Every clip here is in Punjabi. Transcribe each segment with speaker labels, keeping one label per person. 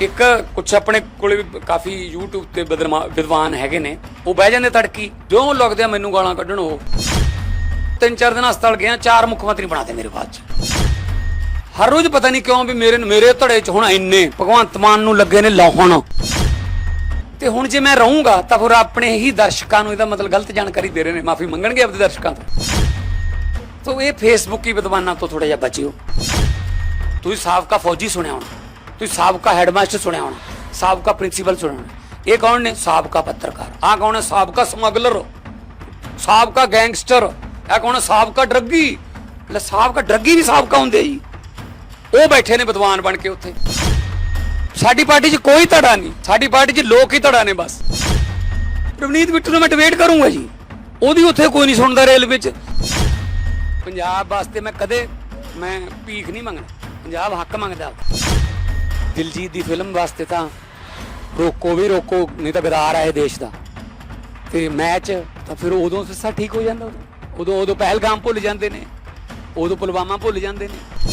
Speaker 1: ਇੱਕ ਕੁਛ ਆਪਣੇ ਕੋਲੇ ਵੀ ਕਾਫੀ YouTube ਤੇ ਬਦਰਮਾ ਵਿਦਵਾਨ ਹੈਗੇ ਨੇ। ਉਹ ਬਹਿ ਜਾਂਦੇ ਤੜਕੀ ਜਿਉਂ ਲੱਗਦੇ ਆ ਮੈਨੂੰ ਗਾਲਾਂ ਕੱਢਣ ਉਹ। ਤਿੰਨ ਚਾਰ ਦਿਨ ਹਸਪਤਾਲ ਗਿਆ ਚਾਰ ਮੁੱਖ ਮੰਤਰੀ ਬਣਾਤੇ ਮੇਰੇ ਬਾਅਦ ਚ। ਹਰ ਰੋਜ਼ ਪਤਾ ਨਹੀਂ ਕਿਉਂ ਵੀ ਮੇਰੇ ਮੇਰੇ ਧੜੇ ਚ ਹੁਣ ਇੰਨੇ ਭਗਵੰਤ ਮਾਨ ਨੂੰ ਲੱਗੇ ਨੇ ਲਾਹਣ। ਤੇ ਹੁਣ ਜੇ ਮੈਂ ਰਹੂੰਗਾ, ਤਾਂ ਫਿਰ ਆਪਣੇ ਹੀ ਦਰਸ਼ਕਾਂ ਨੂੰ ਇਹਦਾ ਮਤਲਬ ਗਲਤ ਜਾਣਕਾਰੀ ਦੇ ਰਹੇ ਨੇ। ਮਾਫੀ ਮੰਗਣਗੇ ਆਪਣੇ ਦਰਸ਼ਕਾਂ ਤੋਂ। ਤੋ ਇਹ ਫੇਸਬੁੱਕੀ ਵਿਦਵਾਨਾਂ ਤੋਂ ਥੋੜਾ ਜਿਹਾ ਬਚਿਓ। ਤੁਸੀਂ ਸਾਬਕਾ ਫੌਜੀ ਸੁਣਿਆ ਹੋਣਾ। ਤੁਸੀਂ ਸਾਬਕਾ ਹੈਡਮਾਸਟਰ ਸੁਣਿਆ ਹੋਣਾ, ਸਾਬਕਾ ਪ੍ਰਿੰਸੀਪਲ ਸੁਣਿਆ ਹੋਣਾ। ਇਹ ਕੌਣ ਨੇ? ਸਾਬਕਾ ਪੱਤਰਕਾਰ। ਆ ਕੌਣ ਹੈ? ਸਾਬਕਾ ਸਮਗਲਰ। ਸਾਬਕਾ ਗੈਂਗਸਟਰ ਇਹ ਕੌਣ ਹੈ? ਸਾਬਕਾ ਡਰੱਗੀ। ਲੈ, ਸਾਬਕਾ ਡਰੱਗੀ ਵੀ ਸਾਬਕਾ ਹੁੰਦੇ ਜੀ। ਉਹ ਬੈਠੇ ਨੇ ਵਿਦਵਾਨ ਬਣ ਕੇ ਉੱਥੇ। ਸਾਡੀ ਪਾਰਟੀ 'ਚ ਕੋਈ ਧੜਾ ਨਹੀਂ। ਸਾਡੀ ਪਾਰਟੀ 'ਚ ਲੋਕ ਹੀ ਧੜਾ ਨੇ ਬਸ। ਰਵਨੀਤ ਬਿੱਟੂ ਨੂੰ ਮੈਂ ਡਿਬੇਟ ਕਰੂੰਗਾ ਜੀ। ਉਹਦੀ ਉੱਥੇ ਕੋਈ ਨਹੀਂ ਸੁਣਦਾ ਰੇਲਵੇ 'ਚ ਪੰਜਾਬ ਵਾਸਤੇ ਮੈਂ ਕਦੇ ਮੈਂ ਭੀਖ ਨਹੀਂ ਮੰਗਣਾ। ਪੰਜਾਬ ਹੱਕ ਮੰਗਦਾ। ਦਿਲਜੀਤ ਦੀ ਫਿਲਮ ਵਾਸਤੇ ਤਾਂ ਰੋਕੋ ਵੀ ਰੋਕੋ, ਨਹੀਂ ਤਾਂ ਗਦਾਰ ਆਏ ਦੇਸ਼ ਦਾ। ਤੇ ਮੈਚ ਤਾਂ ਫਿਰ ਉਦੋਂ ਸੱਸਾ ਠੀਕ ਹੋ ਜਾਂਦਾ ਉਦੋਂ ਉਦੋਂ ਪਹਿਲਗਾਮ ਭੁੱਲ ਜਾਂਦੇ ਨੇ, ਉਦੋਂ ਪੁਲਵਾਮਾ ਭੁੱਲ ਜਾਂਦੇ ਨੇ।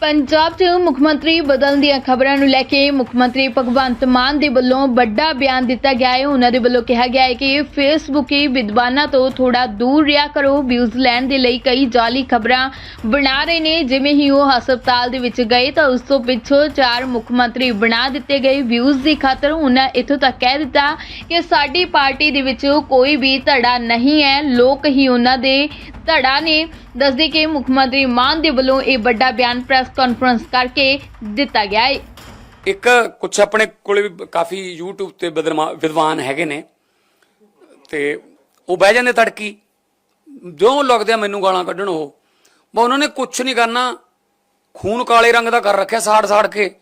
Speaker 2: ਪੰਜਾਬ 'ਚ ਮੁੱਖ ਮੰਤਰੀ ਬਦਲਣ ਦੀਆਂ ਖਬਰਾਂ ਨੂੰ ਲੈ ਕੇ ਮੁੱਖ ਮੰਤਰੀ ਭਗਵੰਤ ਮਾਨ ਦੇ ਵੱਲੋਂ ਵੱਡਾ ਬਿਆਨ ਦਿੱਤਾ ਗਿਆ ਹੈ। ਉਹਨਾਂ ਦੇ ਵੱਲੋਂ ਕਿਹਾ ਗਿਆ ਹੈ ਕਿ ਫੇਸਬੁੱਕੀ ਵਿਦਵਾਨਾਂ ਤੋਂ ਥੋੜਾ ਦੂਰ ਰਿਹਾ ਕਰੋ। ਵਿਊਜ਼ ਲੈਣ ਦੇ ਲਈ ਕਈ ਜਾਲੀ ਖਬਰਾਂ ਬਣਾ ਰਹੇ ਨੇ। ਜਿਵੇਂ ਹੀ ਉਹ ਹਸਪਤਾਲ ਦੇ ਵਿੱਚ ਗਏ ਤਾਂ ਉਸ ਤੋਂ ਪਿੱਛੋਂ ਚਾਰ ਮੁੱਖ ਮੰਤਰੀ ਬਣਾ ਦਿੱਤੇ ਗਏ। ਵਿਊਜ਼ ਦੀ ਖਾਤਰ ਉਹਨਾਂ ਇੱਥੋਂ ਤੱਕ ਕਹਿ ਦਿੱਤਾ ਕਿ ਸਾਡੀ ਪਾਰਟੀ ਦੇ ਵਿੱਚ ਕੋਈ ਵੀ ਧੜਾ ਨਹੀਂ ਹੈ। ਲੋਕ ਹੀ ਉਹਨਾਂ ਦੇ ਧੜਾ ਨੇ। ਦੱਸਦੇ ਕਿ ਮੁੱਖ ਮੰਤਰੀ ਮਾਨ ਦੇ ਵੱਲੋਂ ਇਹ ਵੱਡਾ ਬਿਆਨ ਪ੍ਰੈਸ ਕਾਨਫਰੰਸ ਕਰਕੇ ਦਿੱਤਾ ਗਿਆ ਹੈ
Speaker 1: ਇੱਕ ਕੁਛ ਆਪਣੇ ਕੋਲੇ ਵੀ ਕਾਫੀ YouTube ਤੇ ਵਿਦਵਾਨ ਹੈਗੇ ਨੇ। ਤੇ ਉਹ ਬਹਿ ਜਾਂਦੇ ਤੜਕੀ। ਜਿਉਂ ਲੱਗਦੇ ਮੈਨੂੰ ਗਾਲਾਂ ਕੱਢਣ ਉਹ। ਬਾ ਉਹਨਾਂ ਨੇ ਕੁਛ ਨਹੀਂ ਕਰਨਾ। ਖੂਨ ਕਾਲੇ ਰੰਗ ਦਾ ਕਰ ਰੱਖਿਆ ਸਾੜ ਸਾੜ ਕੇ।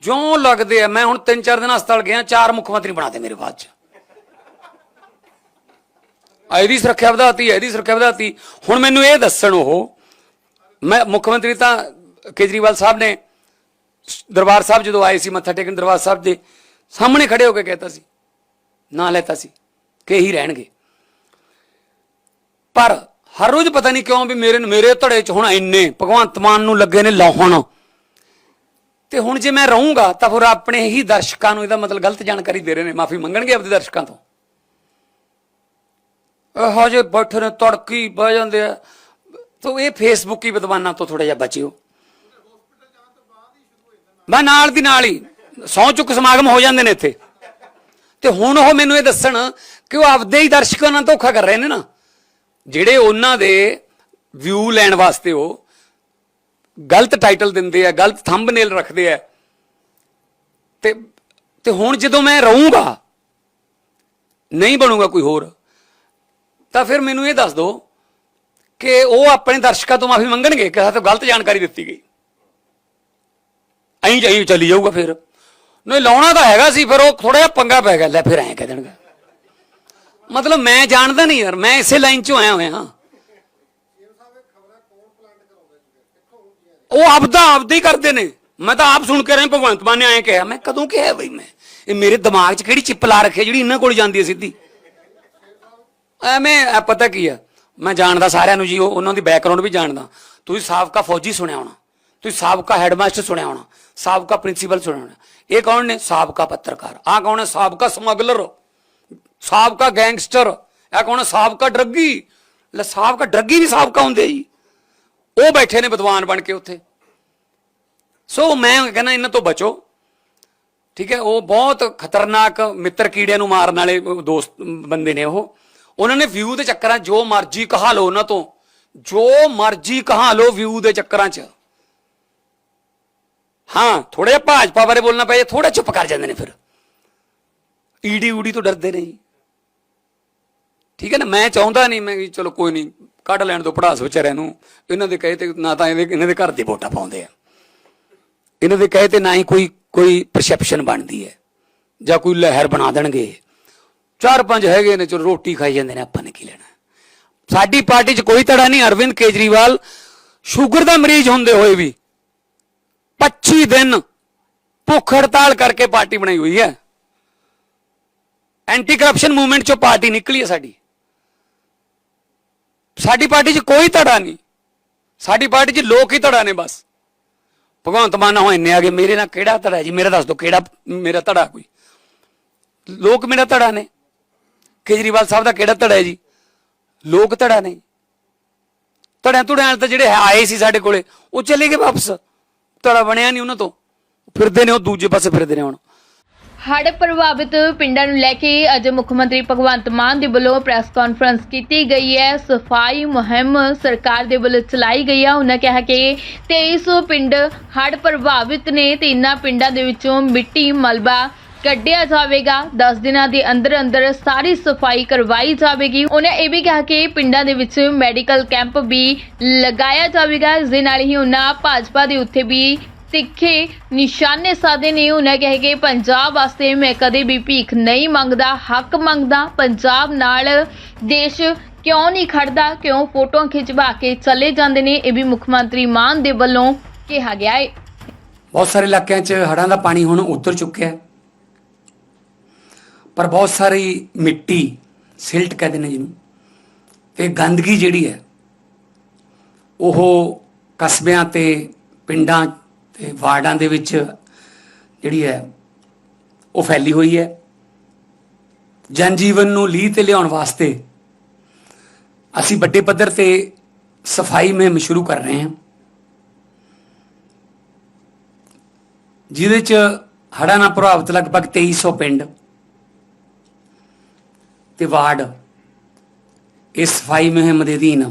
Speaker 1: ਜਿਉਂ ਲੱਗਦੇ ਆ, ਮੈਂ ਹੁਣ ਤਿੰਨ ਚਾਰ ਦਿਨ ਹਸਪਤਾਲ ਗਿਆ, ਚਾਰ ਮੁੱਖ ਮੰਤਰੀ ਬਣਾਤੇ ਮੇਰੇ ਬਾਅਦ ਚ। ਇਹਦੀ ਸੁਰੱਖਿਆ ਵਧਾਤੀ ਇਹਦੀ ਸੁਰੱਖਿਆ ਵਧਾਤੀ। ਹੁਣ ਮੈਨੂੰ ਇਹ ਦੱਸਣ ਉਹ, ਮੈਂ ਮੁੱਖ ਮੰਤਰੀ ਤਾਂ ਕੇਜਰੀਵਾਲ ਸਾਹਿਬ ਨੇ ਦਰਬਾਰ ਸਾਹਿਬ ਜਦੋਂ ਆਏ ਸੀ, ਮੱਥਾ ਟੇਕਣ ਦਰਬਾਰ ਸਾਹਿਬ ਦੇ ਸਾਹਮਣੇ ਖੜੇ ਹੋ ਕੇ ਕਹਿਤਾ ਸੀ, ਨਾ ਲੈਤਾ ਸੀ ਕਿ ਹੀ ਰਹਿਣਗੇ। ਪਰ ਹਰ ਰੋਜ਼ ਪਤਾ ਨਹੀਂ ਕਿਉਂ ਵੀ ਮੇਰੇ ਮੇਰੇ ਧੜੇ ਚ ਹੁਣ ਇੰਨੇ, ਭਗਵੰਤ ਮਾਨ ਨੂੰ ਲੱਗੇ ਨੇ ਲਾਹਣ। ਤੇ ਹੁਣ ਜੇ ਮੈਂ ਰਹੂੰਗਾ, ਤਾਂ ਫਿਰ ਆਪਣੇ ਹੀ ਦਰਸ਼ਕਾਂ ਨੂੰ ਇਹਦਾ ਮਤਲਬ ਗਲਤ ਜਾਣਕਾਰੀ ਦੇ ਰਹੇ ਨੇ, ਮਾਫੀ ਮੰਗਣਗੇ ਆਪਣੇ ਦਰਸ਼ਕਾਂ ਤੋਂ। ਇਹੋ ਜਿਹੇ ਬੈਠੇ ਨੇ, ਤੜਕੀ ਬਹਿ ਜਾਂਦੇ ਆ। ਤੋ ਇਹ ਫੇਸਬੁੱਕੀ ਵਿਦਵਾਨਾਂ ਤੋਂ ਥੋੜਾ ਜਿਹਾ ਬਚਿਓ। ਮੈਂ ਨਾਲ ਦੀ ਨਾਲ ਹੀ ਸੌ ਚੁੱਕ ਸਮਾਗਮ ਹੋ ਜਾਂਦੇ ਨੇ ਇੱਥੇ। ਤੇ ਹੁਣ ਉਹ ਮੈਨੂੰ ਇਹ ਦੱਸਣ ਕਿ ਉਹ ਆਪਦੇ ਹੀ ਦਰਸ਼ਕਾਂ ਨਾਲ ਧੋਖਾ ਕਰ ਰਹੇ ਨੇ ਨਾ। ਜਿਹੜੇ ਉਹਨਾਂ ਦੇ ਵਿਊ ਲੈਣ ਵਾਸਤੇ ਉਹ ਗਲਤ ਟਾਈਟਲ ਦਿੰਦੇ ਆ, ਗਲਤ ਥੰਬਨੇਲ ਰੱਖਦੇ ਆ। ਤੇ ਤੇ ਹੁਣ ਜਦੋਂ ਮੈਂ ਰਹੂੰਗਾ, ਨਹੀਂ ਬਣੂਗਾ ਕੋਈ ਹੋਰ, ਤਾਂ ਫਿਰ ਮੈਨੂੰ ਇਹ ਦੱਸ ਦਿਓ ਕਿ ਉਹ ਆਪਣੇ ਦਰਸ਼ਕਾਂ ਤੋਂ ਮਾਫੀ ਮੰਗਣਗੇ ਕਿ ਸਾਡੇ ਗਲਤ ਜਾਣਕਾਰੀ ਦਿੱਤੀ ਗਈ। ਐਂ ਜਾਈ ਚੱਲੀ ਜਾਊਗਾ ਫਿਰ। ਨਹੀਂ, ਲਾਉਣਾ ਤਾਂ ਹੈਗਾ ਸੀ, ਫਿਰ ਉਹ ਥੋੜਾ ਜਿਹਾ ਪੰਗਾ ਪੈ ਗਿਆ। ਲੈ ਫਿਰ ਐਂ ਕਹਿ ਦੇਣਗੇ। ਮਤਲਬ ਮੈਂ ਜਾਣਦਾ ਨਹੀਂ ਯਾਰ, ਮੈਂ ਇਸੇ ਲਾਈਨ 'ਚੋਂ ਆਇਆ ਹੋਇਆ ਹਾਂ। ਉਹ ਆਪਦਾ ਆਪਦਾ ਹੀ ਕਰਦੇ ਨੇ। ਮੈਂ ਤਾਂ ਆਪ ਸੁਣ ਕੇ ਰਿਹਾ ਭਗਵੰਤ ਮਾਨ ਨੇ ਐਂ ਕਿਹਾ। ਮੈਂ ਕਦੋਂ ਕਿਹਾ ਬਈ ਮੈਂ? ਇਹ ਮੇਰੇ ਦਿਮਾਗ 'ਚ ਕਿਹੜੀ ਚਿੱਪ ਲਾ ਰੱਖੀ ਜਿਹੜੀ ਇਹਨਾਂ ਕੋਲ ਜਾਂਦੀ ਹੈ ਸਿੱਧੀ? ਐਵੇਂ ਪਤਾ ਕੀ ਆ? ਮੈਂ ਜਾਣਦਾ ਸਾਰਿਆਂ ਨੂੰ ਜੀ ਉਹਨਾਂ ਦੀ ਬੈਕਗ੍ਰਾਉਂਡ ਵੀ ਜਾਣਦਾ। ਤੁਸੀਂ ਸਾਬਕਾ ਫੌਜੀ ਸੁਣਿਆ ਹੋਣਾ। ਤੁਸੀਂ ਸਾਬਕਾ ਹੈਡਮਾਸਟਰ ਸੁਣਿਆ ਹੋਣਾ। ਸਾਬਕਾ ਪ੍ਰਿੰਸੀਪਲ ਸੁਣਿਆ ਇਹ ਕੌਣ ਨੇ? ਸਾਬਕਾ ਪੱਤਰਕਾਰ। ਆ ਕੌਣ ਹੈ? ਸਾਬਕਾ ਸਮਗਲਰ। ਸਾਬਕਾ ਗੈਂਗਸਟਰ। ਇਹ ਕੌਣ ਹੈ? ਸਾਬਕਾ ਡਰੱਗੀ। ਲੈ, ਸਾਬਕਾ ਡਰੱਗੀ ਵੀ ਸਾਬਕਾ ਹੁੰਦੇ ਜੀ। ਉਹ ਬੈਠੇ ਨੇ ਵਿਦਵਾਨ ਬਣ ਕੇ ਉੱਥੇ। ਸੋ ਮੈਂ ਕਹਿੰਦਾ ਇਹਨਾਂ ਤੋਂ ਬਚੋ। ਠੀਕ ਹੈ? ਉਹ ਬਹੁਤ ਖਤਰਨਾਕ ਮਿੱਤਰ ਕੀੜਿਆਂ ਨੂੰ ਮਾਰਨ ਵਾਲੇ ਦੋਸਤ ਬੰਦੇ ਨੇ ਉਹ। ਉਹਨਾਂ ਨੇ ਵਿਊ ਦੇ ਚੱਕਰਾਂ ਜੋ ਮਰਜ਼ੀ ਕਹਾ ਲਓ ਉਹਨਾਂ ਤੋਂ। ਜੋ ਮਰਜ਼ੀ ਕਹਾ ਲਓ ਵਿਊ ਦੇ ਚੱਕਰਾਂ 'ਚ। ਹਾਂ ਥੋੜਾ ਜਿਹਾ ਭਾਜਪਾ ਬਾਰੇ ਬੋਲਣਾ ਪਏ ਥੋੜਾ ਚੁੱਪ ਕਰ ਜਾਂਦੇ ਨੇ ਫਿਰ। ਈਡੀ ਊਡੀ ਤੋਂ ਡਰਦੇ ਨੇ ਜੀ। ਠੀਕ ਹੈ ਨਾ, ਮੈਂ ਚਾਹੁੰਦਾ ਨਹੀਂ, ਮੈਂ ਕਿ ਚਲੋ ਕੋਈ ਨਹੀਂ, ਕੱਢ ਲੈਣ ਦੋ ਪੜਾਸ ਵਿਚਾਰਿਆਂ ਨੂੰ। ਇਹਨਾਂ ਦੇ ਕਹੇ ਤੇ ਨਾ ਤਾਂ ਇਹਦੇ, ਇਹਨਾਂ ਦੇ ਘਰ ਦੇ ਵੋਟਾਂ ਪਾਉਂਦੇ ਆ। ਇਹਨਾਂ ਦੇ ਕਹੇ ਤੇ ਨਾ ਹੀ ਕੋਈ ਕੋਈ ਪਰਸੈਪਸ਼ਨ ਬਣਦੀ ਹੈ। ਜਾਂ ਕੋਈ ਲਹਿਰ ਬਣਾ ਦੇਣਗੇ। ਚਾਰ ਪੰਜ ਹੈਗੇ ਨੇ, ਚਲੋ ਰੋਟੀ ਖਾਈ ਜਾਂਦੇ ਨੇ, ਆਪਾਂ ਨੇ ਕੀ ਲੈਣਾ। ਸਾਡੀ ਪਾਰਟੀ 'ਚ ਕੋਈ ਧੜਾ ਨਹੀਂ, ਅਰਵਿੰਦ ਕੇਜਰੀਵਾਲ, ਸ਼ੂਗਰ ਦਾ ਮਰੀਜ਼ ਹੁੰਦੇ ਹੋਏ ਵੀ। 25 ਦਿਨ ਭੁੱਖ ਹੜਤਾਲ ਕਰਕੇ ਪਾਰਟੀ ਬਣਾਈ ਹੋਈ ਹੈ। ਐਂਟੀ ਕਰਪਸ਼ਨ ਮੂਵਮੈਂਟ 'ਚੋਂ ਪਾਰਟੀ ਨਿਕਲੀ ਹੈ ਸਾਡੀ। ਸਾਡੀ ਪਾਰਟੀ 'ਚ ਕੋਈ ਧੜਾ ਨਹੀਂ। ਸਾਡੀ ਪਾਰਟੀ 'ਚ ਲੋਕ ਹੀ ਧੜਾ ਨੇ ਬਸ। ਭਗਵੰਤ ਮਾਨ ਹੋ ਇੰਨੇ ਆ ਗਏ, ਮੇਰੇ ਨਾਲ ਕਿਹੜਾ ਧੜਾ ਜੀ? ਮੇਰਾ ਦੱਸ ਦਿਓ, ਕਿਹੜਾ ਮੇਰਾ ਧੜਾ ਕੋਈ? ਲੋਕ ਮੇਰਾ ਧੜਾ ਨੇ। ਕੇਜਰੀਵਾਲ ਸਾਹਿਬ ਦਾ ਕਿਹੜਾ ਧੜਾ ਹੈ ਜੀ? ਲੋਕ ਧੜਾ ਨੇ। ਧੜਿਆਂ ਧੜਿਆਂ ਤਾਂ ਜਿਹੜੇ ਆਏ ਸੀ ਸਾਡੇ ਕੋਲੇ, ਉਹ ਚਲੇ ਗਏ ਵਾਪਸ। ਧੜਾ ਬਣਿਆ ਨਹੀਂ ਉਹਨਾਂ ਤੋਂ। ਫਿਰਦੇ ਨੇ ਉਹ, ਦੂਜੇ ਪਾਸੇ ਫਿਰਦੇ ਨੇ ਹੁਣ।
Speaker 2: ਹੜ੍ਹ ਪ੍ਰਭਾਵਿਤ ਪਿੰਡਾਂ ਨੂੰ ਲੈ ਕੇ ਅੱਜ ਮੁੱਖ ਮੰਤਰੀ ਭਗਵੰਤ ਮਾਨ ਦੇ ਵੱਲੋਂ ਪ੍ਰੈਸ ਕਾਨਫਰੰਸ ਕੀਤੀ ਗਈ ਹੈ। ਸਫ਼ਾਈ ਮੁਹਿੰਮ ਸਰਕਾਰ ਦੇ ਵੱਲੋਂ ਚਲਾਈ ਗਈ ਹੈ ਉਹਨਾਂ ਕਿਹਾ ਕਿ 2300 ਪਿੰਡ ਹੜ੍ਹ ਪ੍ਰਭਾਵਿਤ ਨੇ ਤੇ ਇਨ੍ਹਾਂ ਪਿੰਡਾਂ ਦੇ ਵਿੱਚੋਂ ਮਿੱਟੀ, ਮਲਬਾ ਕੱਢਿਆ ਜਾਵੇਗਾ 10 ਦਿਨਾਂ ਦੇ ਅੰਦਰ ਅੰਦਰ ਸਾਰੀ ਸਫ਼ਾਈ ਕਰਵਾਈ ਜਾਵੇਗੀ। ਉਹਨੇ ਇਹ ਵੀ ਕਿਹਾ ਕਿ ਪਿੰਡਾਂ ਦੇ ਵਿੱਚ ਮੈਡੀਕਲ ਕੈਂਪ ਵੀ ਲਗਾਇਆ ਜਾਵੇਗਾ। ਇਸ ਦੇ ਨਾਲ ਹੀ ਉਹਨਾਂ ਭਾਜਪਾ ਦੇ ਉੱਤੇ ਵੀ ਤਿੱਖੇ ਨਿਸ਼ਾਨੇ ਸਾਧੇ ਨੇ। ਉਹਨਾਂ ਕਹੇ ਕਿ ਪੰਜਾਬ ਵਾਸਤੇ ਮੈਂ ਕਦੇ ਵੀ ਭੀਖ ਨਹੀਂ ਮੰਗਦਾ, ਹੱਕ ਮੰਗਦਾ। ਪੰਜਾਬ ਨਾਲ ਦੇਸ਼ ਕਿਉਂ ਨਹੀਂ ਖੜਦਾ, ਕਿਉਂ ਫੋਟੋਆਂ ਖਿਚਵਾ ਕੇ ਚਲੇ ਜਾਂਦੇ ਨੇ, ਇਹ ਵੀ ਮੁੱਖ ਮੰਤਰੀ ਮਾਨ ਦੇ ਵੱਲੋਂ ਕਿਹਾ ਗਿਆ ਹੈ
Speaker 1: ਬਹੁਤ ਸਾਰੇ ਇਲਾਕਿਆਂ 'ਚ ਹੜ੍ਹਾਂ ਦਾ ਪਾਣੀ ਹੁਣ ਉਤਰ ਚੁੱਕਿਆ ਹੈ। ਪਰ ਬਹੁਤ ਸਾਰੀ ਮਿੱਟੀ ਸਿਲਟ ਕਹਿੰਦੇ ਨੇ ਜਿਹਨੂੰ। ਤੇ ਗੰਦਗੀ ਜਿਹੜੀ ਹੈ, ਉਹ ਕਸਬਿਆਂ ਤੇ, ਪਿੰਡਾਂ ਤੇ ਵਾਰਡਾਂ ਦੇ ਵਿੱਚ ਜਿਹੜੀ ਹੈ, ਉਹ ਫੈਲੀ ਹੋਈ ਹੈ। ਜਨ ਜੀਵਨ ਨੂੰ ਲੀਹ ਤੇ ਲਿਆਉਣ ਵਾਸਤੇ ਅਸੀਂ ਵੱਡੇ ਪੱਧਰ ਤੇ ਸਫ਼ਾਈ ਮੁਹਿੰਮ ਸ਼ੁਰੂ ਕਰ ਰਹੇ ਹਾਂ। ਜਿਹਦੇ ਚ ਹੜ੍ਹਾਂ ਨਾਲ ਪ੍ਰਭਾਵਿਤ ਲਗਭਗ 2300 ਪਿੰਡ ਤੇ ਵਾਰਡ। ਇਸ ਸਫ਼ਾਈ ਮੁਹਿੰਮ ਦੇ ਅਧੀਨ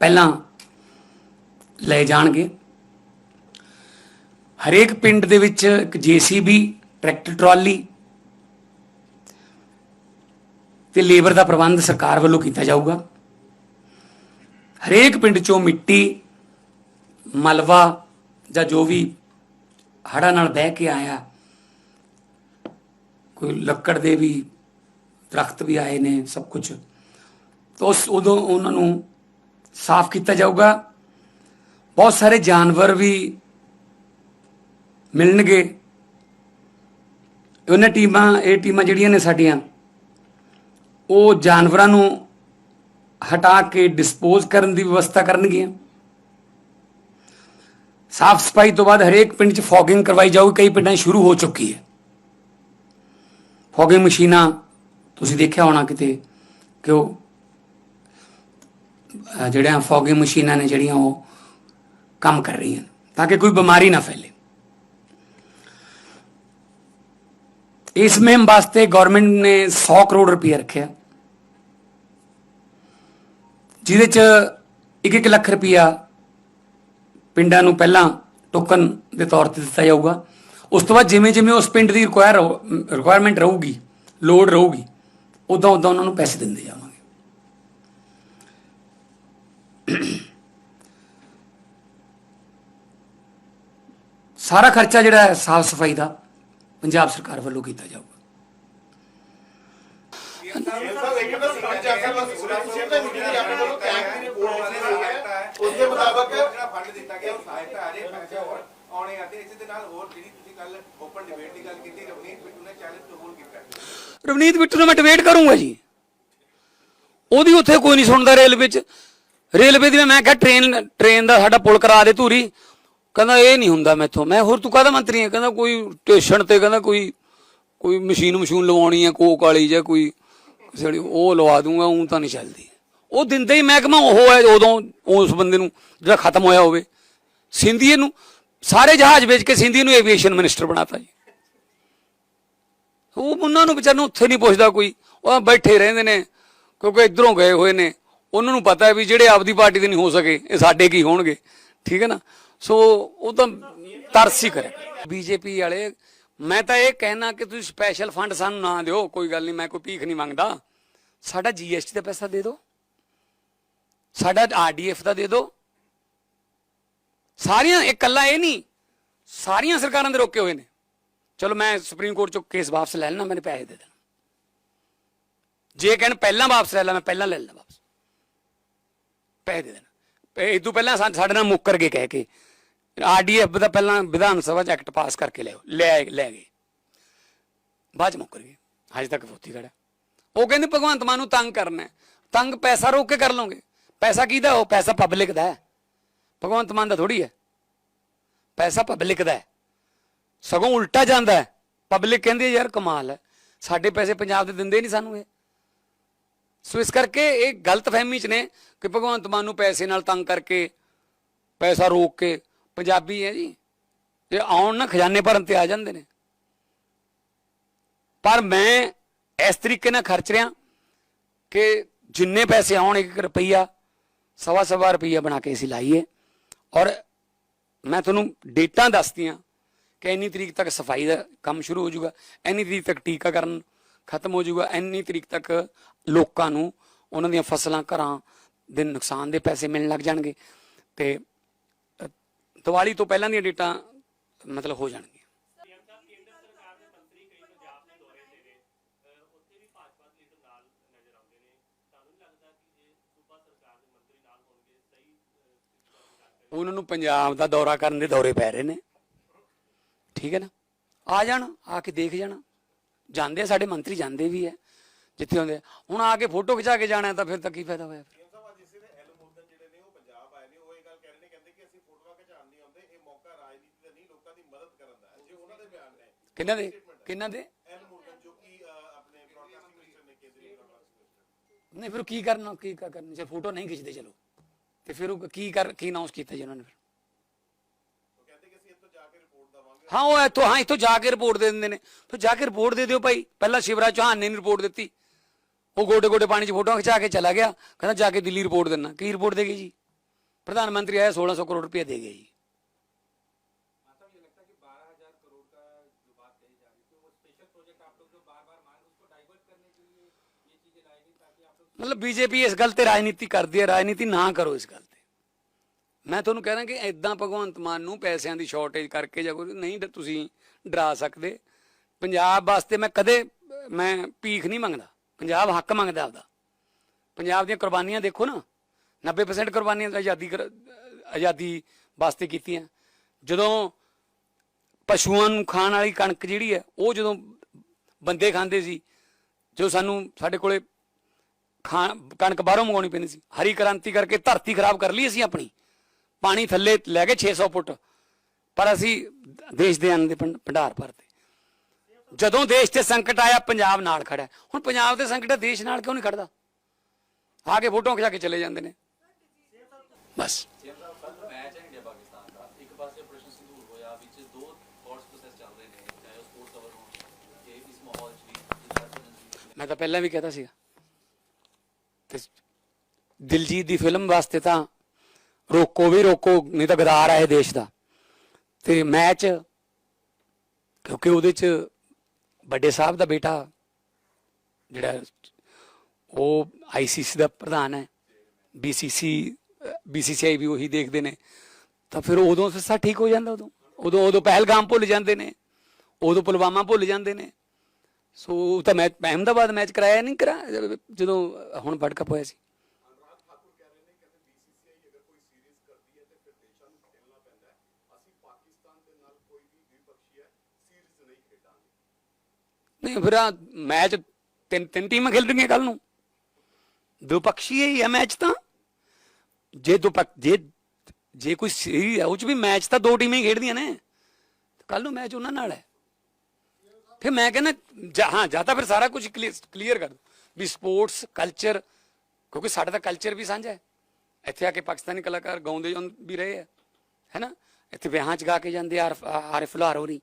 Speaker 1: ਪਹਿਲਾਂ ਲਏ ਜਾਣਗੇ। ਹਰੇਕ ਪਿੰਡ ਦੇ ਵਿੱਚ ਇੱਕ ਜੀਸੀਬੀ, ਟਰੈਕਟਰ ਟਰਾਲੀ ਤੇ ਲੇਬਰ ਦਾ ਪ੍ਰਬੰਧ ਸਰਕਾਰ ਵੱਲੋਂ ਕੀਤਾ ਜਾਊਗਾ। ਹਰੇਕ ਪਿੰਡ ਚੋਂ ਮਿੱਟੀ, ਮਲਵਾ ਜਾਂ ਜੋ ਵੀ ਹੜ੍ਹਾਂ ਨਾਲ ਬਹਿ ਕੇ ਆਇਆ, ਕੋਈ ਲੱਕੜ ਦੇ ਵੀ ਦਰਖਤ ਵੀ ਆਏ ਨੇ, ਸਭ ਕੁਝ ਤਾਂ ਉਸ, ਉਦੋਂ ਉਹਨਾਂ ਨੂੰ ਸਾਫ਼ ਕੀਤਾ ਜਾਊਗਾ। ਬਹੁਤ ਸਾਰੇ ਜਾਨਵਰ ਵੀ ਮਿਲਣਗੇ। ਉਹਨਾਂ ਟੀਮਾਂ, ਇਹ ਟੀਮਾਂ ਜਿਹੜੀਆਂ ਨੇ ਸਾਡੀਆਂ, ਉਹ ਜਾਨਵਰਾਂ ਨੂੰ ਹਟਾ ਕੇ ਡਿਸਪੋਜ਼ ਕਰਨ ਦੀ ਵਿਵਸਥਾ ਕਰਨਗੀਆਂ। ਸਾਫ਼ ਸਫ਼ਾਈ ਤੋਂ ਬਾਅਦ ਹਰੇਕ ਪਿੰਡ 'ਚ ਫੌਗਿੰਗ ਕਰਵਾਈ ਜਾਊਗੀ। ਕਈ ਪਿੰਡਾਂ ਸ਼ੁਰੂ ਹੋ ਚੁੱਕੀ ਹੈ। ਫੌਗਿੰਗ ਮਸ਼ੀਨਾਂ ਤੁਸੀਂ ਦੇਖਿਆ ਹੋਣਾ ਕਿਤੇ ਕਿ ਉਹ, ਅਹ, ਜਿਹੜੀਆਂ ਫੌਗਿੰਗ ਮਸ਼ੀਨਾਂ ਨੇ ਜਿਹੜੀਆਂ ਉਹ ਕੰਮ ਕਰ ਰਹੀਆਂ ਤਾਂ ਕਿ ਕੋਈ ਬਿਮਾਰੀ ਨਾ ਫੈਲੇ। ਇਸ ਮੁਹਿੰਮ ਵਾਸਤੇ ਗਵਰਨਮੈਂਟ ਨੇ 100 ਕਰੋੜ ਰੁਪਏ ਰੱਖਿਆ। ਜਿਹਦੇ ਚ 1-1 ਲੱਖ ਰੁਪਇਆ ਪਿੰਡਾਂ ਨੂੰ ਪਹਿਲਾਂ ਟੋਕਨ ਦੇ ਤੌਰ ਤੇ ਦਿੱਤਾ ਜਾਊਗਾ। ਉਸ ਤੋਂ ਬਾਅਦ ਜਿਵੇਂ ਜਿਵੇਂ ਉਸ ਪਿੰਡ ਦੀ ਰਿਕੁਆਇਰ ਰਿਕੁਆਇਰਮੈਂਟ ਰਹੂਗੀ ਲੋਡ ਰਹੂਗੀ ਉਦੋਂ ਉਦੋਂ ਉਹਨਾਂ ਨੂੰ ਪੈਸੇ ਦਿੰਦੇ ਜਾਵਾਂਗੇ। ਸਾਰਾ ਖਰਚਾ ਜਿਹੜਾ ਹੈ ਸਾਫ਼ ਸਫ਼ਾਈ ਦਾ ਪੰਜਾਬ ਸਰਕਾਰ ਵੱਲੋਂ ਕੀਤਾ ਜਾਊਗਾ।
Speaker 3: ਉਸਦੇ ਮੁਤਾਬਕ
Speaker 4: ਜਿਹੜਾ ਫੰਡ ਦਿੱਤਾ ਗਿਆ ਉਹ ਸਹਾਇਤਾ ਆ ਰਹੀ ਬੱਚੇ ਹੋਰ। ਆਉਣੇ ਆ ਤੇ ਇਸੇ ਦੇ ਨਾਲ ਹੋਰ ਜਿਹੜੀ ਤੁਸੀਂ ਕੱਲ ਓਪਨ ਡਿਬੇਟ ਦੀ ਗੱਲ ਕੀਤੀ, ਰਵਨੀਤ ਬਿੱਟੂ ਨੇ ਚੈਲੰਜ ਕਬੂਲ ਕੀਤਾ।
Speaker 1: ਰਵਨੀਤ ਬਿੱਟੂ ਨੂੰ ਮੈਂ ਡਿਬੇਟ ਕਰੂੰਗਾ ਜੀ। ਉਹਦੀ ਉੱਥੇ ਕੋਈ ਨਹੀਂ ਸੁਣਦਾ ਰੇਲਵੇ 'ਚ ਰੇਲਵੇ ਦੀ ਮੈਂ ਕਿਹਾ ਟ੍ਰੇਨ ਟ੍ਰੇਨ ਦਾ ਸਾਡਾ ਪੁਲ ਕਰਾ ਦੇ ਧੂਰੀ। ਕਹਿੰਦਾ ਇਹ ਨਹੀਂ ਹੁੰਦਾ ਮੈਥੋਂ। ਮੈਂ ਹੋਰ ਤੂੰ ਕਾਹਦਾ ਮੰਤਰੀ ਹੈ ਕਹਿੰਦਾ ਕੋਈ ਸਟੇਸ਼ਨ ਤੇ ਕਹਿੰਦਾ ਕੋਈ ਕੋਈ ਮਸ਼ੀਨ ਮਸ਼ੂਨ ਲਵਾਉਣੀ ਹੈ ਕੋਕ ਵਾਲੀ ਜਾਂ ਕੋਈ ਕਿਸੇ ਵਾਲੀ, ਉਹ ਲਵਾ ਦੂੰਗਾ, ਉਂ ਤਾਂ ਨਹੀਂ ਚੱਲਦੀ। ਉਹ ਦਿੰਦੇ ਹੀ ਮਹਿਕਮਾ ਉਹ ਹੈ, ਉਦੋਂ ਉਸ ਬੰਦੇ ਨੂੰ ਜਿਹੜਾ ਖਤਮ ਹੋਇਆ ਹੋਵੇ। ਸਿੰਧੀਏ ਨੂੰ ਸਾਰੇ ਜਹਾਜ਼ ਵੇਚ ਕੇ ਸਿੰਧੀ ਨੂੰ ਐਵੀਏਸ਼ਨ ਮਿਨਿਸਟਰ ਬਣਾਤਾ ਜੀ। ਉਹ ਉਹਨਾਂ ਨੂੰ ਵਿਚਾਰ ਨੂੰ ਉੱਥੇ ਨਹੀਂ ਪੁੱਛਦਾ ਕੋਈ। ਉਹ ਬੈਠੇ ਰਹਿੰਦੇ ਨੇ, ਕਿਉਂਕਿ ਇਧਰੋਂ ਗਏ ਹੋਏ ਨੇ। ਉਹਨਾਂ ਨੂੰ ਪਤਾ ਹੈ ਵੀ ਜਿਹੜੇ ਆਪਦੀ ਪਾਰਟੀ ਦੇ ਨਹੀਂ ਹੋ ਸਕੇ, ਇਹ ਸਾਡੇ ਕੀ ਹੋਣਗੇ। ਠੀਕ ਹੈ ਨਾ? ਸੋ ਉਹ ਤਾਂ ਤਰਸ ਹੀ ਕਰੇ ਬੀਜੇਪੀ ਵਾਲੇ, ਮੈਂ ਤਾਂ ਇਹ ਕਹਿਣਾ ਕਿ ਤੁਸੀਂ ਸਪੈਸ਼ਲ ਫੰਡ ਸਾਨੂੰ ਨਾ ਦਿਓ, ਕੋਈ ਗੱਲ ਨਹੀਂ, ਮੈਂ ਕੋਈ ਭੀਖ ਨਹੀਂ ਮੰਗਦਾ। ਸਾਡਾ ਜੀਐਸਟੀ ਦਾ ਪੈਸਾ ਦੇ ਦਿਓ। ਸਾਡਾ ਆਰਡੀਐਫ ਦਾ ਦੇ ਦਿਓ। ਸਾਰੀਆਂ ਇਕੱਲਾ ਇਹ ਨਹੀਂ, ਸਾਰੀਆਂ ਸਰਕਾਰਾਂ ਦੇ ਰੋਕੇ ਹੋਏ ਨੇ। ਚਲੋ ਮੈਂ ਸੁਪਰੀਮ ਕੋਰਟ ਚੋਂ ਕੇਸ ਵਾਪਸ ਲੈ ਲੈਣਾ ਮੈਨੂੰ ਪੈਸੇ ਦੇ ਦੇਣਾ। ਜੇ ਕਹਿਣ ਪਹਿਲਾਂ ਵਾਪਸ ਲੈ ਲਾ, ਮੈਂ ਪਹਿਲਾਂ ਲੈ ਲੈਣਾ ਵਾਪਸ। ਪੈਸੇ ਦੇ ਦੇਣਾ। ਇਹ ਤੋਂ ਪਹਿਲਾਂ ਸਾਡੇ ਨਾਲ ਮੁੱਕਰ ਕੇ ਕਹਿ ਕੇ। ਆਰਡੀਐਫ ਦਾ ਪਹਿਲਾਂ ਵਿਧਾਨ ਸਭਾ ਚ ਐਕਟ ਪਾਸ ਕਰਕੇ ਲਿਆਓ, ਲੈ ਲੈ ਗਏ। ਬਾਅਦ ਚ ਮੁੱਕਰ ਗਏ। ਅੱਜ ਤੱਕ ਫੋਤੀ ਖੜਾ। ਉਹ ਕਹਿੰਦੇ ਭਗਵੰਤ ਮਾਨ ਨੂੰ ਤੰਗ ਕਰਨਾ ਤੰਗ ਪੈਸਾ ਰੋਕ ਕੇ ਕਰ ਲਓਗੇ। ਪੈਸਾ ਕਿਹਦਾ? ਉਹ ਪੈਸਾ ਪਬਲਿਕ ਦਾ ਹੈ। ਭਗਵੰਤ ਮਾਨ ਦਾ ਥੋੜੀ ਹੈ। ਪੈਸਾ ਪਬਲਿਕ ਦਾ ਹੈ। ਸਗੋਂ ਉਲਟਾ ਜਾਂਦਾ ਹੈ। ਪਬਲਿਕ ਕਹਿੰਦੀ ਹੈ, ਯਾਰ ਕਮਾਲ ਹੈ। ਸਾਡੇ ਪੈਸੇ ਪੰਜਾਬ ਦੇ ਦਿੰਦੇ ਨਹੀਂ ਸਾਨੂੰ ਇਹ। ਸੋ ਇਸ ਕਰਕੇ ਇਹ ਗਲਤ ਫਹਿਮੀ ਚ ਨੇ ਕਿ ਭਗਵੰਤ ਮਾਨ ਨੂੰ ਪੈਸੇ ਨਾਲ ਤੰਗ ਕਰਕੇ ਪੈਸਾ ਰੋਕ ਕੇ ਪੰਜਾਬੀ ਹੈ ਜੀ। ਇਹ ਆਉਣ ਨਾ ਖਜ਼ਾਨੇ ਭਰਨ ਤੇ ਆ ਜਾਂਦੇ ਨੇ। ਪਰ ਮੈਂ ਇਸ ਤਰੀਕੇ ਨਾਲ ਖਰਚ ਰਿਹਾ ਕਿ ਜਿੰਨੇ ਪੈਸੇ ਆਉਣ ਇੱਕ ਰੁਪਈਆ ਸਵਾ ਸਵਾ ਰੁਪਈਆ ਬਣਾ ਕੇ ਅਸੀਂ ਲਾਈਏ। ਔਰ ਮੈਂ ਤੁਹਾਨੂੰ ਡੇਟਾਂ ਦੱਸਦੀਆਂ ਕਿ ਇੰਨੀ ਤਰੀਕ ਤੱਕ ਸਫ਼ਾਈ ਦਾ ਕੰਮ ਸ਼ੁਰੂ ਹੋ ਜਾਊਗਾ, ਇੰਨੀ ਤਰੀਕ ਤੱਕ ਟੀਕਾਕਰਨ ਖਤਮ ਹੋ ਜਾਊਗਾ, ਇੰਨੀ ਤਰੀਕ ਤੱਕ ਲੋਕਾਂ ਨੂੰ ਉਹਨਾਂ ਦੀਆਂ ਫਸਲਾਂ, ਘਰਾਂ ਦੇ ਨੁਕਸਾਨ ਦੇ ਪੈਸੇ ਮਿਲਣ ਲੱਗ ਜਾਣਗੇ ਤੇ ਦੀਵਾਲੀ ਤੋਂ ਪਹਿਲਾਂ ਦੀਆਂ ਡੇਟਾਂ ਮਤਲਬ ਹੋ ਜਾਣਗੀਆਂ। ਉਹਨਾਂ ਨੂੰ ਪੰਜਾਬ ਦਾ ਦੌਰਾ ਕਰਨ ਦੇ ਦੌਰੇ ਪੈ ਰਹੇ ਨੇ। ਠੀਕ ਹੈ ਨਾ? ਆ ਜਾਣ ਆ ਕੇ ਦੇਖ ਜਾਣਾ। ਜਾਂਦੇ ਸਾਡੇ ਮੰਤਰੀ ਜਾਂਦੇ ਵੀ ਹੈ ਜਿੱਥੇ ਹੁੰਦੇ। ਹੁਣ ਆ ਕੇ ਫੋਟੋ ਖਿਚਾ ਕੇ ਜਾਣਾ ਤਾਂ ਫਿਰ ਤਾਂ ਕੀ ਫਾਇਦਾ ਹੋਇਆ ਫਿਰ?
Speaker 4: ਦੇ
Speaker 1: ਕਿੰਨਾਂ ਦੇ? ਕਿੰਨਾਂ ਨਹੀਂ ਫਿਰ ਕੀ ਕਰਨਾ ਕਾ ਕਰਨੀ? ਜੇ ਫੋਟੋ ਨਹੀਂ ਖਿੱਚਦੇ ਚਲੋ। ਤੇ ਫਿਰ ਉਹ ਕੀ ਕਰ ਕੀ ਅਨਾਉਂਸ ਕੀਤਾ ਜੀ ਉਹਨਾਂ ਨੇ ਫਿਰ?
Speaker 4: ਉਹ ਕਹਿੰਦੇ ਕਿ ਅਸੀਂ ਇੱਥੋਂ ਜਾ ਕੇ ਰਿਪੋਰਟ ਦਵਾਂਗੇ।
Speaker 1: ਹਾਂ ਉਹ ਇੱਥੋਂ ਹਾਂ ਇੱਥੋਂ ਜਾ ਕੇ ਰਿਪੋਰਟ ਦੇ ਦਿੰਦੇ ਨੇ। ਫਿਰ ਜਾ ਕੇ ਰਿਪੋਰਟ ਦੇ ਦਿਓ ਭਾਈ। ਪਹਿਲਾਂ ਸ਼ਿਵਰਾਜ ਚੌਹਾਨ ਨੇ ਰਿਪੋਰਟ ਦਿੱਤੀ। ਉਹ ਗੋਡੇ ਗੋਡੇ ਪਾਣੀ 'ਚ ਫੋਟੋਆਂ ਖਿਚਾ ਕੇ ਚਲਾ ਗਿਆ। ਕਹਿੰਦਾ ਜਾ ਕੇ ਦਿੱਲੀ ਰਿਪੋਰਟ ਦੇਣਾ ਕੀ ਰਿਪੋਰਟ ਦੇਗੀ ਜੀ? ਪ੍ਰਧਾਨ ਮੰਤਰੀ ਆਇਆ 1600 ਕਰੋੜ ਰੁਪਏ ਦੇ ਗਏ ਜੀ। ਮਤਲਬ ਬੀਜੇਪੀ ਇਸ ਗੱਲ ਤੇ ਰਾਜਨੀਤੀ ਕਰਦੀ ਹੈ, ਰਾਜਨੀਤੀ ਨਾ ਕਰੋ ਇਸ ਗੱਲ ਤੇ। ਮੈਂ ਤੁਹਾਨੂੰ ਕਹਿ ਰਿਹਾ ਕਿ ਐਦਾਂ ਭਗਵੰਤ ਮਾਨ ਨੂੰ ਪੈਸਿਆਂ ਦੀ ਸ਼ਾਰਟੇਜ ਕਰਕੇ ਜਾਂ ਕੋਈ ਨਹੀਂ ਤੁਸੀਂ ਡਰਾ ਸਕਦੇ। ਪੰਜਾਬ ਵਾਸਤੇ ਮੈਂ ਕਦੇ, ਮੈਂ ਭੀਖ ਨਹੀਂ ਮੰਗਦਾ। ਪੰਜਾਬ ਹੱਕ ਮੰਗਦਾ ਆਪਦਾ। ਪੰਜਾਬ ਦੀਆਂ ਕੁਰਬਾਨੀਆਂ ਦੇਖੋ ਨਾ। 90% ਕੁਰਬਾਨੀਆਂ ਤਾਂ ਆਜ਼ਾਦੀ ਕਰ- ਆਜ਼ਾਦੀ ਵਾਸਤੇ ਕੀਤੀਆਂ। ਜਦੋਂ ਪਸ਼ੂਆਂ ਨੂੰ ਖਾਣ ਵਾਲੀ ਕਣਕ ਜਿਹੜੀ ਹੈ, ਉਹ ਜਦੋਂ ਬੰਦੇ ਖਾਂਦੇ ਸੀ ਜੋ ਸਾਨੂੰ ਸਾਡੇ ਕੋਲੇ ਕਣਕ ਬਾਹਰੋਂ ਮੰਗਾਉਣੀ ਪੈਂਦੀ ਸੀ। ਹਰੀ ਕ੍ਰਾਂਤੀ ਕਰਕੇ ਧਰਤੀ ਖਰਾਬ ਕਰ ਲਈ ਅਸੀਂ ਆਪਣੀ। ਪਾਣੀ ਥੱਲੇ ਲੈ ਗਏ 600 ਫੁੱਟ। ਪਰ ਅਸੀਂ ਦੇਸ਼ ਦੇ ਅੰਨ ਦੇ ਭੰਡ- ਭੰਡਾਰ ਭਰਤੇ। ਜਦੋਂ ਦੇਸ਼ ਤੇ ਸੰਕਟ ਆਇਆ, ਪੰਜਾਬ ਨਾਲ ਖੜਾ ਹੁਣ ਪੰਜਾਬ ਦੇ ਸੰਕਟ ਦੇਸ਼ ਨਾਲ ਕਿਉਂ ਨਹੀਂ ਖੜਦਾ ਆ ਕੇ ਫੋਟੋਆਂ ਖਿਚਾ ਕੇ ਚਲੇ ਜਾਂਦੇ ਨੇ। ਬਸ।
Speaker 5: ਦੋ ਥਾਟਸ ਪ੍ਰੋਸੈਸ ਚੱਲ ਰਹੇ ਨੇ, ਚਾਹੇ ਉਹ ਸਪੋਰਟ ਕਵਰ ਹੋਣ ਕਿ ਇਸ ਮਾਹੌਲ 'ਚ
Speaker 1: ਮੈਂ ਤਾਂ ਪਹਿਲਾਂ ਵੀ ਕਹਤਾ ਸੀਗਾ। ਤੇ ਦਿਲਜੀਤ ਦੀ ਫਿਲਮ ਵਾਸਤੇ ਤਾਂ ਰੋਕੋ ਵੀ ਰੋਕੋ, ਨਹੀਂ ਤਾਂ ਗਦਾਰ ਹੈ ਦੇਸ਼ ਦਾ। ਤੇ ਮੈਚ, ਕਿਉਂਕਿ ਉਹਦੇ ਚ ਵੱਡੇ ਸਾਹਿਬ ਦਾ ਬੇਟਾ ਜਿਹੜਾ ਉਹ ਆਈਸੀਸੀ ਦਾ ਪ੍ਰਧਾਨ ਹੈ ਬੀਸੀਸੀ ਬੀਸੀਸੀਆਈ ਵੀ ਉਹੀ ਦੇਖਦੇ ਨੇ। ਤਾਂ ਫਿਰ ਉਦੋਂ ਫਿਰ ਠੀਕ ਹੋ ਜਾਂਦਾ ਉਦੋਂ। ਉਦੋਂ ਉਦੋਂ ਪਹਿਲਗਾਮ ਭੁੱਲ ਜਾਂਦੇ ਨੇ, ਉਦੋਂ ਪੁਲਵਾਮਾ ਭੁੱਲ ਜਾਂਦੇ ਨੇ। ਸੋ ਉਹ ਤਾਂ ਮੈਚ ਅਹਿਮਦਾਬਾਦ ਮੈਚ ਕਰਾਇਆ ਨਹੀਂ, ਕਰਾ ਜਦੋਂ ਹੁਣ ਵਰਲਡ ਕੱਪ ਹੋਇਆ ਸੀ।
Speaker 4: ਫਿਰ ਨਹੀਂ,
Speaker 1: ਫਿਰ ਮੈਚ ਤਿੰਨ ਤਿੰਨ ਟੀਮਾਂ ਖੇਡਣਗੀਆਂ ਕੱਲ ਨੂੰ। ਦੁਪੱਖੀ ਹੀ ਹੈ ਮੈਚ ਤਾਂ। ਜੇ ਦੁਪੱਖ ਜੇ ਜੇ ਕੋਈ ਸੀਰੀਜ਼ ਹੈ ਉਹ ਚ ਵੀ ਮੈਚ ਤਾਂ ਦੋ ਟੀਮਾਂ ਹੀ ਖੇਡਦੀਆਂ ਨੇ। ਕੱਲ ਨੂੰ ਮੈਚ ਉਹਨਾਂ ਨਾਲ ਹੈ। ਫਿਰ ਮੈਂ ਕਹਿੰਦਾ, ਜਾਂ- ਹਾਂ, ਜਾਂ ਤਾਂ ਫਿਰ ਸਾਰਾ ਕੁਝ ਕਲੀਅਰ ਕਰ ਦੋ। ਵੀ ਸਪੋਰਟਸ ਕਲਚਰ ਕਿਉਂਕਿ ਸਾਡਾ ਤਾਂ ਕਲਚਰ ਵੀ ਸਾਂਝਾ ਹੈ। ਇੱਥੇ ਆ ਕੇ ਪਾਕਿਸਤਾਨੀ ਕਲਾਕਾਰ ਗਾਉਂਦੇ ਜਾਂ ਵੀ ਰਹੇ ਆ ਹੈਨਾ ਇੱਥੇ ਵਿਆਹਾਂ ਚ ਗਾ ਕੇ ਜਾਂਦੇ ਆਰਫ ਆਰਿਫ ਆਰਿਫ ਲਾਹੌਰ ਹੋਰੀ।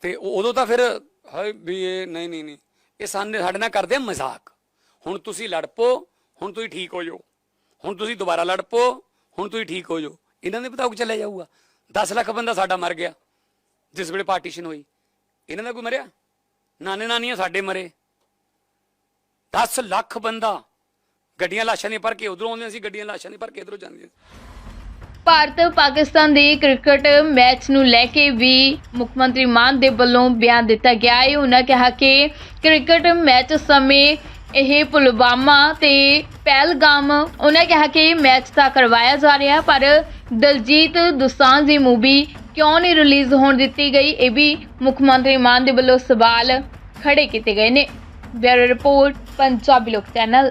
Speaker 1: ਤੇ ਉਦੋਂ ਤਾਂ ਫਿਰ, ਹਾਏ ਵੀ ਇਹ ਨਹੀਂ ਨਹੀਂ ਨਹੀਂ। ਇਹ ਸਾਨੇ ਸਾਡੇ ਨਾਲ ਕਰਦੇ ਮਜ਼ਾਕ। ਹੁਣ ਤੁਸੀਂ ਲੜ ਪੋ ਹੁਣ ਤੁਸੀਂ ਠੀਕ ਹੋ ਜਾਓ। ਹੁਣ ਤੁਸੀਂ ਦੁਬਾਰਾ ਲੜ ਪੋ ਹੁਣ ਤੁਸੀਂ ਠੀਕ ਹੋ ਜਾਓ। ਇਹਨਾਂ ਦੇ ਬਤਾਉ ਚੱਲਿਆ ਜਾਊਗਾ। 10 ਲੱਖ ਬੰਦਾ ਸਾਡਾ ਮਰ ਗਿਆ, ਜਿਸ ਵੇਲੇ ਪਾਰਟੀਸ਼ਨ ਹੋਈ। ਇਹਨਾਂ ਦਾ ਕੋਈ ਮਰਿਆ? ਨਾਨੇ ਨਾਨੀਆਂ ਸਾਡੇ ਮਰੇ। 10 ਲੱਖ ਬੰਦਾ ਗੱਡੀਆਂ ਲਾਸ਼ਾਂ ਦੀਆਂ ਭਰ ਕੇ ਉਧਰੋਂ ਆਉਂਦੀਆਂ ਸੀ, ਗੱਡੀਆਂ ਲਾਸ਼ਾਂ ਦੀਆਂ ਭਰ ਕੇ ਇਧਰੋਂ ਜਾਂਦੀਆਂ
Speaker 2: ਭਾਰਤ ਪਾਕਿਸਤਾਨ ਦੇ ਕ੍ਰਿਕਟ ਮੈਚ ਨੂੰ ਲੈ ਕੇ ਵੀ ਮੁੱਖ ਮੰਤਰੀ ਮਾਨ ਦੇ ਵੱਲੋਂ ਬਿਆਨ ਦਿੱਤਾ ਗਿਆ। ਹੈ ਉਹਨਾਂ ਕਿਹਾ ਕਿ ਕ੍ਰਿਕਟ ਮੈਚ ਸਮੇਂ ਇਹ ਪੁਲਵਾਮਾ ਤੇ ਪਹਿਲਗਾਮ, ਉਹਨਾਂ ਕਿਹਾ ਕਿ ਮੈਚ ਤਾਂ ਕਰਵਾਇਆ ਜਾ ਰਿਹਾ, ਪਰ ਦਲਜੀਤ ਦੋਸਾਂਝ ਦੀ ਮੂਵੀ ਕਿਉਂ ਨਹੀਂ ਰਿਲੀਜ਼ ਹੋਣ ਦਿੱਤੀ ਗਈ? ਇਹ ਵੀ ਮੁੱਖ ਮੰਤਰੀ ਮਾਨ ਦੇ ਵੱਲੋਂ ਸਵਾਲ ਖੜੇ ਕੀਤੇ ਗਏ ਨੇ। ਬਿਊਰੋ ਰਿਪੋਰਟ, ਪੰਜਾਬੀ ਲੋਕ ਚੈਨਲ।